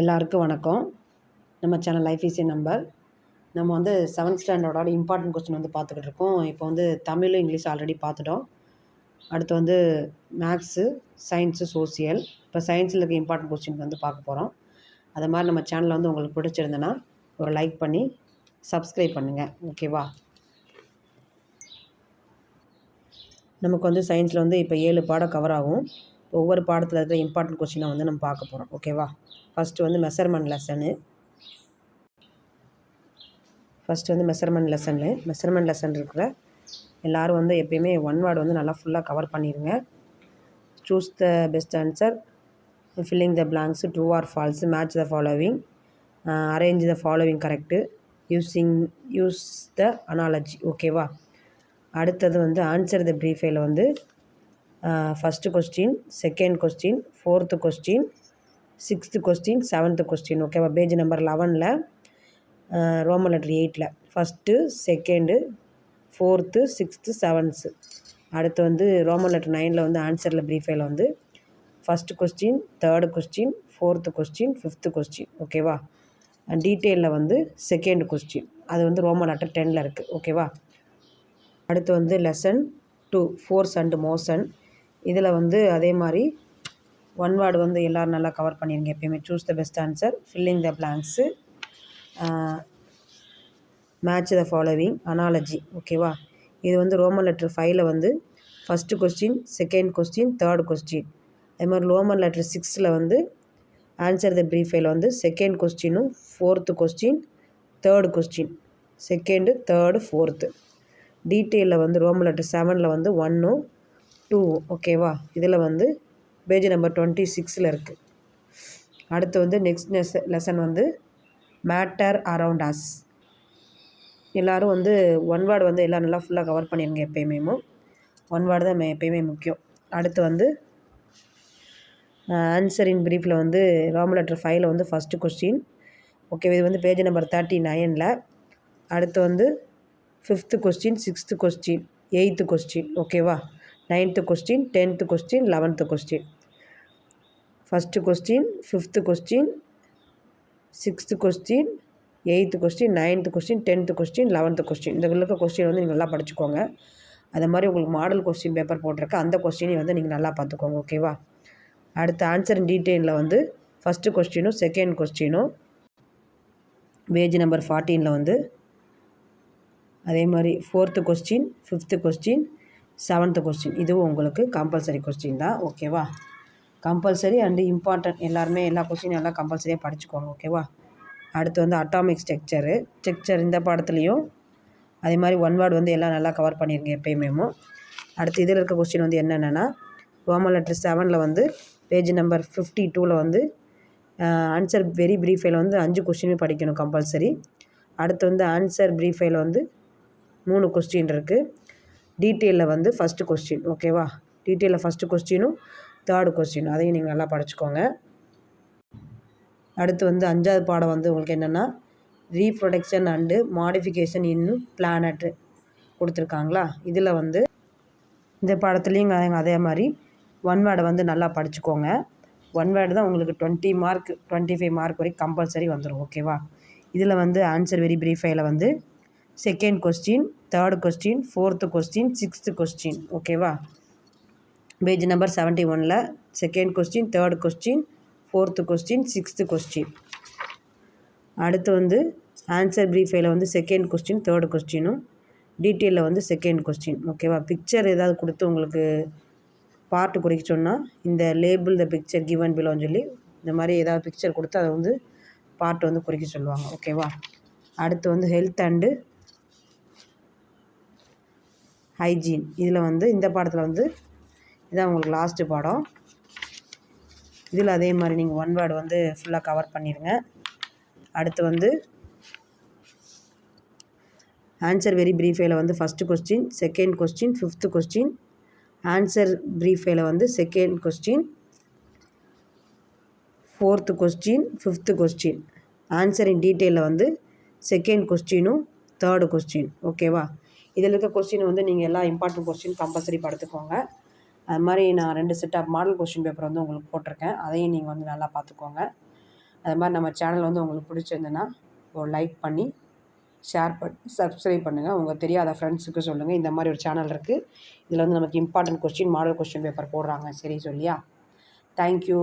எல்லாருக்கும் வணக்கம். நம்ம சேனல் லைஃப் ஈஸி நம்பர் நம்ம வந்து செவன்த் ஸ்டாண்டர்டோட இம்பார்ட்டன்ட் கொஸ்டின் வந்து பார்த்துக்கிட்டு இருக்கோம். இப்போ வந்து தமிழ் இங்கிலீஷ் ஆல்ரெடி பார்த்துட்டோம். அடுத்து வந்து மேக்ஸு சயின்ஸு சோசியல் இப்போ சயின்ஸில் இருக்க இம்பார்ட்டன்ட் கொஸ்டின் வந்து பார்க்க போகிறோம் அது மாதிரி நம்ம சேனலில் வந்து உங்களுக்கு பிடிச்சிருந்தேன்னா ஒரு லைக் பண்ணி சப்ஸ்கிரைப் பண்ணுங்கள் ஓகேவா நமக்கு வந்து சயின்ஸில் வந்து இப்போ ஏழு பாடம் கவர் ஆகும். ஒவ்வொரு பாடத்தில் இருக்கிற இம்பார்ட்டன்ட் கொஸ்டினை வந்து நம்ம பார்க்க போகிறோம் ஓகேவா ஃபஸ்ட்டு வந்து மெஷர்மெண்ட் லெசனு ஃபஸ்ட்டு வந்து மெஷர்மெண்ட் லெசனு மெஷர்மெண்ட் லெசன் இருக்கிற எல்லோரும் வந்து எப்பயுமே ஒன் வேர்டு வந்து நல்லா ஃபுல்லாக கவர் பண்ணிடுங்க choose the best answer filling the blanks true or false match the following arrange the following correct using use the analogy ஓகேவா அடுத்தது வந்து ஆன்சர் த ப்ரீஃபைல வந்து first question second question fourth question sixth question seventh question ஓகேவா page number லெவனில் Roman letter எயிட்டில் first second fourth sixth seventh அடுத்து வந்து Roman letter நைனில் வந்து ஆன்சரில் ப்ரீஃபைல வந்து first question third question fourth question fifth question ஓகேவா டீட்டெயிலில் வந்து செகண்ட் கொஸ்டின் அது வந்து ரோமன் லெட்டர் டெனில் இருக்குது ஓகேவா அடுத்து வந்து lesson two force and motion இதில் வந்து அதே மாதிரி ஒன் வேர்டு வந்து எல்லோரும் நல்லா கவர் பண்ணிடுங்க எப்பயுமே. Choose the best answer filling the blanks match the following analogy ஓகேவா இது வந்து ரோமன் லெட்டர் ஃபைவ்ல வந்து first question second question third question அதே மாதிரி ரோமன் லெட்டர் சிக்ஸில் வந்து ஆன்சர் த ப்ரீஃபைல் வந்து second கொஸ்டினும் fourth question third question second third fourth டீட்டெயிலில் வந்து ரோமன் லெட்டர் செவனில் வந்து ஒன்றும் டூ ஓகேவா இதில் வந்து பேஜ் நம்பர் டுவெண்ட்டி சிக்ஸில் இருக்குது அடுத்து வந்து நெக்ஸ்ட் நெஸ் லெசன் வந்து மேட்டர் அரவுண்ட் அஸ் எல்லோரும் வந்து ஒன் வேர்டு வந்து எல்லாம் நல்லா ஃபுல்லாக கவர் பண்ணிடுங்க எப்பயுமே ஒன் வேர்டு தான் எப்பயுமே முக்கியம். அடுத்து வந்து ஆன்சர் இன் ப்ரீஃபில் வந்து ராம் லெட்டர் ஃபைவ்ல வந்து ஃபஸ்ட்டு கொஸ்டின் ஓகே இது வந்து பேஜ் நம்பர் தேர்ட்டி நைனில் அடுத்து வந்து fifth question sixth question eighth question ஓகேவா ninth question tenth question eleventh question. First question fifth question sixth question eighth question ninth question tenth question eleventh question. இந்த இருக்க question வந்து நீங்கள் நல்லா படிச்சுக்கோங்க. அது மாதிரி உங்களுக்கு மாடல் கொஸ்டின் பேப்பர் போட்டிருக்க. அந்த கொஸ்டினையும் வந்து நீங்கள் நல்லா பார்த்துக்கோங்க ஓகேவா? அடுத்த ஆன்சர் டீட்டெயிலில் வந்து ஃபஸ்ட்டு கொஸ்டினும் செகண்ட் கொஸ்டினும் பேஜ் நம்பர் ஃபார்ட்டீனில் வந்து அதே மாதிரி fourth question fifth question seventh question இதுவும் உங்களுக்கு கம்பல்சரி கொஸ்டின் தான் ஓகேவா கம்பல்சரி அண்டு இம்பார்ட்டன்ட் எல்லாருமே எல்லா கொஸ்டினும் எல்லாம் கம்பல்சரியாக படிச்சுக்கோங்க ஓகேவா அடுத்து வந்து அட்டாமிக் ஸ்ட்ரக்சரு ஸ்ட்ரக்சர் இந்த பாடத்துலேயும் அதே மாதிரி ஒன் வேர்டு வந்து எல்லாம் நல்லா கவர் பண்ணியிருங்க எப்பயுமே. அடுத்து இதில் இருக்க கொஸ்டின் வந்து என்னென்னா ரோமன் லெட்டர் செவனில் வந்து பேஜ் நம்பர் ஃபிஃப்டி டூவில் வந்து ஆன்சர் வெரி ப்ரீஃபைல வந்து அஞ்சு கொஸ்டினுமே படிக்கணும் கம்பல்சரி அடுத்து வந்து ஆன்சர் ப்ரீஃபைல வந்து மூணு கொஸ்டின் இருக்குது டீட்டெயிலில் வந்து ஃபஸ்ட்டு கொஸ்டின் ஓகேவா டீட்டெயிலில் ஃபஸ்ட்டு கொஸ்டினும் தேர்டு கொஸ்டின் அதையும் நீங்கள் நல்லா படிச்சுக்கோங்க. அடுத்து வந்து அஞ்சாவது பாடம் வந்து உங்களுக்கு என்னென்னா reproduction and modification in plants கொடுத்துருக்காங்களா? இதில் வந்து இந்த பாடத்துலேயும் அதே மாதிரி ஒன் வேர்டை வந்து நல்லா படிச்சுக்கோங்க. ஒன் வேர்டு தான் உங்களுக்கு twenty mark twenty five mark வரைக்கும் கம்பல்சரி வந்துடும் ஓகேவா இதில் வந்து ஆன்சர் வெரி ப்ரீஃபைல வந்து second question third question fourth question sixth question ஓகேவா பேஜ் நம்பர் செவன்ட்டி ஒனில் second question third question fourth question sixth question அடுத்து வந்து ஆன்சர் ப்ரீஃபைல வந்து செகண்ட் கொஸ்டின் தேர்டு கொஸ்டினும் டீட்டெயிலில் வந்து செகண்ட் கொஸ்டின் ஓகேவா பிக்சர் ஏதாவது கொடுத்து உங்களுக்கு பார்ட்டு குறிக்க சொன்னால் இந்த லேபிள் த பிக்சர் கிவன் பிலோன்னு சொல்லி இந்த மாதிரி ஏதாவது பிக்சர் கொடுத்து அதை வந்து பார்ட்டு வந்து குறிக்க சொல்லுவாங்க. ஓகேவா அடுத்து வந்து ஹெல்த் அண்டு ஹைஜீன் இதில் வந்து இந்த பாடத்தில் வந்து இதான் உங்களுக்கு லாஸ்ட்டு பாடம். இதில் அதே மாதிரி நீங்கள் ஒன் வேர்டு வந்து ஃபுல்லாக கவர் பண்ணிடுங்க அடுத்து வந்து ஆன்சர் வெரி ப்ரீஃபைல வந்து first question second question fifth question answer briefly வந்து second question fourth question fifth question answer in டீட்டெயிலில் வந்து செகண்ட் கொஸ்டினும் தேர்டு கொஸ்டின் ஓகேவா இதில் இருக்க கொஸ்டின் வந்து நீங்கள் எல்லா இம்பார்ட்டன்ட் கொஸ்டின் கம்பல்சரி படுத்துக்கோங்க. அது மாதிரி நான் ரெண்டு set of model question paper வந்து உங்களுக்கு போட்டிருக்கேன். அதையும் நீங்கள் வந்து நல்லா பார்த்துக்கோங்க. அது மாதிரி நம்ம சேனல் வந்து உங்களுக்கு பிடிச்சிருந்துன்னா ஒரு லைக் பண்ணி ஷேர் பண்ணி சப்ஸ்கிரைப் பண்ணுங்கள் உங்கள் தெரியாத ஃப்ரெண்ட்ஸுக்கு சொல்லுங்கள் இந்த மாதிரி ஒரு சேனல் இருக்குது இதில் வந்து நமக்கு important question model question paper போடுறாங்க. சரி சொல்லியா? தேங்க்யூ